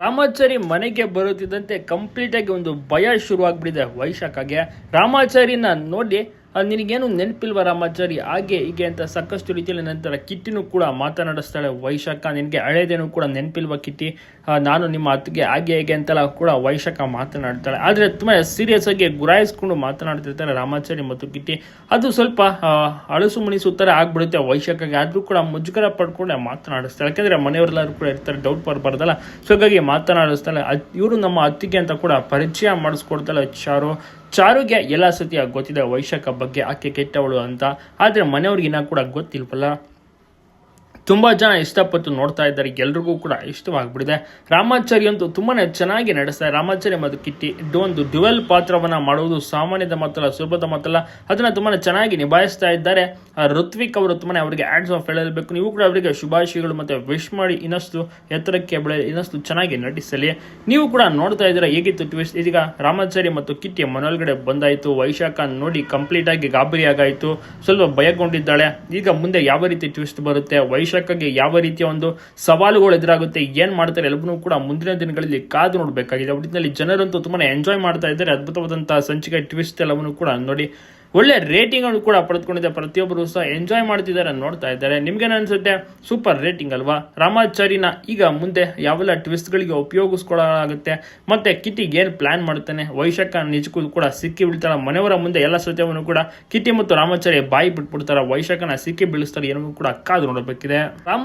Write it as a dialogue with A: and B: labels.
A: ರಾಮಾಚಾರಿ ಮನೆಗೆ ಬರುತ್ತಿದ್ದಂತೆ ಕಂಪ್ಲೀಟಾಗಿ ಒಂದು ಭಯ ಶುರುವಾಗ್ಬಿಟ್ಟಿದೆ ವೈಶಾಖಗೆ. ರಾಮಾಚಾರಿನ ನೋಡಿ ನಿನಗೇನು ನೆನಪಿಲ್ವ ರಾಮಾಚಾರಿ? ಹಾಗೆ ಹೀಗೆ ಅಂತ ಸಾಕಷ್ಟು ರೀತಿಯಲ್ಲಿ ನಂತರ ಕಿಟ್ಟಿನೂ ಕೂಡ ಮಾತನಾಡಿಸ್ತಾಳೆ. ವೈಶಾಖ, ನಿನಗೆ ಹಳೇದೇನು ಕೂಡ ನೆನಪಿಲ್ವ ಕಿಟ್ಟಿ? ನಾನು ನಿಮ್ಮ ಅತ್ತಿಗೆ ಹಾಗೆ ಹೇಗೆ ಅಂತೆಲ್ಲ ಕೂಡ ವೈಶಾಖ ಮಾತನಾಡ್ತಾಳೆ. ಆದರೆ ತುಂಬ ಸೀರಿಯಸ್ ಆಗಿ ಗುರಾಯಿಸ್ಕೊಂಡು ಮಾತನಾಡ್ತಿರ್ತಾರೆ ರಾಮಾಚಾರಿ ಮತ್ತು ಕಿಟ್ಟಿ. ಅದು ಸ್ವಲ್ಪ ಅಳಸು ಮುನಿಸು ಥರ ಆಗ್ಬಿಡುತ್ತೆ. ವೈಶಾಖಗೆ ಆದರೂ ಕೂಡ ಮುಜುಗರ ಪಡ್ಕೊಂಡೆ ಮಾತನಾಡಿಸ್ತಾಳೆ. ಯಾಕೆಂದರೆ ಮನೆಯವರೆಲ್ಲರೂ ಕೂಡ ಇರ್ತಾರೆ ಡೌಟ್ ಬರಬಾರ್ದಲ್ಲ. ಸೊ ಹಾಗಾಗಿ ಮಾತನಾಡಿಸ್ತಾಳೆ. ಇವರು ನಮ್ಮ ಅತ್ತಿಗೆ ಅಂತ ಕೂಡ ಪರಿಚಯ ಮಾಡಿಸ್ಕೊಡ್ತಾಳೆ ಚಾರು. ಚಾರುಗೆ ಎಲ್ಲ ಸತಿ ಗೊತ್ತಿದೆ ವೈಶಾಖ ಬಗ್ಗೆ ಆಕೆ ಕೆಟ್ಟವಳು ಅಂತ ಆದರೆ ಮನೆಯವ್ರಿಗಿನ್ನ ಕೂಡ ಗೊತ್ತಿಲ್ವಲ್ಲ? ತುಂಬ ಜನ ಇಷ್ಟಪಟ್ಟು ನೋಡ್ತಾ ಇದ್ದಾರೆ. ಎಲ್ರಿಗೂ ಕೂಡ ಇಷ್ಟವಾಗ್ಬಿಟ್ಟಿದೆ. ರಾಮಾಚಾರಿ ಅಂತೂ ತುಂಬಾ ಚೆನ್ನಾಗಿ ನಡೆಸ್ತಾರೆ ರಾಮಾಚಾರಿ ಮತ್ತು ಕಿಟ್ಟಿ ಒಂದು ಡ್ಯುವೆಲ್ ಪಾತ್ರವನ್ನು ಮಾಡುವುದು ಸಾಮಾನ್ಯದ ಮಾತಲ್ಲ ಸುಲಭದ ಮಾತಲ್ಲ ಅದನ್ನು ತುಂಬಾ ಚೆನ್ನಾಗಿ ನಿಭಾಯಿಸ್ತಾ ಇದ್ದಾರೆ. ಋತ್ವಿಕ್ ಅವರು ತುಂಬಾ ಅವರಿಗೆ ಆಡ್ಸ್ ಆಫ್ ಹೇಳಬೇಕು ನೀವು ಕೂಡ ಅವರಿಗೆ ಶುಭಾಶಯಗಳು ಮತ್ತು ವಿಶ್ ಮಾಡಿ ಇನ್ನಷ್ಟು ಎತ್ತರಕ್ಕೆ ಬೆಳೆ, ಇನ್ನಷ್ಟು ಚೆನ್ನಾಗಿ ನಟಿಸಲಿ. ನೀವು ಕೂಡ ನೋಡ್ತಾ ಇದ್ದೀರಾ, ಹೇಗಿತ್ತು ಟ್ವಿಸ್ಟ್ ಇದೀಗ ರಾಮಾಚಾರಿ ಮತ್ತು ಕಿಟ್ಟಿ ಮನೊಳಗಡೆ ಬಂದಾಯಿತು. ವೈಶಾಖ ನೋಡಿ ಕಂಪ್ಲೀಟ್ ಆಗಿ ಗಾಬರಿ ಆಗಾಯಿತು. ಸ್ವಲ್ಪ ಭಯಗೊಂಡಿದ್ದಾಳೆ. ಈಗ ಮುಂದೆ ಯಾವ ರೀತಿ ಟ್ವಿಸ್ಟ್ ಬರುತ್ತೆ? ವೈಶಾಖಗೆ ಯಾವ ರೀತಿಯ ಒಂದು ಸವಾಲುಗಳು ಎದುರಾಗುತ್ತೆ, ಏನ್ ಮಾಡ್ತಾರೆ ಎಲ್ಲವನ್ನೂ ಕೂಡ ಮುಂದಿನ ದಿನಗಳಲ್ಲಿ ಕಾದು ನೋಡಬೇಕಾಗಿದೆ. ಒಟ್ಟಿನಲ್ಲಿ ಜನರಂತೂ ತುಂಬಾ ಎಂಜಾಯ್ ಮಾಡ್ತಾ ಇದ್ದಾರೆ. ಅದ್ಭುತವಾದಂತಹ ಸಂಚಿಕೆ ಟ್ವಿಸ್ಟ್ ಎಲ್ಲವನ್ನು ಕೂಡ ನೋಡಿ ಒಳ್ಳೆ ರೇಟಿಂಗ್ ಅನ್ನು ಕೂಡ ಪಡೆದುಕೊಂಡಿದೆ. ಪ್ರತಿಯೊಬ್ಬರು ಸಹ ಎಂಜಾಯ್ ಮಾಡ್ತಿದ್ದಾರೆ, ನೋಡ್ತಾ ಇದ್ದಾರೆ. ನಿಮ್ಗೇನು ಅನ್ಸುತ್ತೆ? ಸೂಪರ್ ರೇಟಿಂಗ್ ಅಲ್ವಾ? ರಾಮಾಚಾರಿನ ಈಗ ಮುಂದೆ ಯಾವೆಲ್ಲ ಟ್ವಿಸ್ಟ್ಗಳಿಗೆ ಉಪಯೋಗಿಸ್ಕೊಳ್ಳಲಾಗುತ್ತೆ? ಮತ್ತೆ ಕಿಟಿಗೆ ಏನು ಪ್ಲಾನ್ ಮಾಡ್ತಾನೆ ವೈಶಾಖ ನಿಜಕ್ಕೂ ಕೂಡ ಸಿಕ್ಕಿ ಬೀಳ್ತಾರ ಮನೆಯವರ ಮುಂದೆ ಎಲ್ಲ ಸತ್ಯವನ್ನು ಕೂಡ ಕಿಟಿ ಮತ್ತು ರಾಮಾಚಾರಿ ಬಾಯಿ ಬಿಟ್ಬಿಡ್ತಾರ? ವೈಶಾಖನ ಸಿಕ್ಕಿ ಬೀಳಿಸ್ತಾರೆ ಏನೋ ಕೂಡ ಕಾದು ನೋಡಬೇಕಿದೆ. ರಾಮ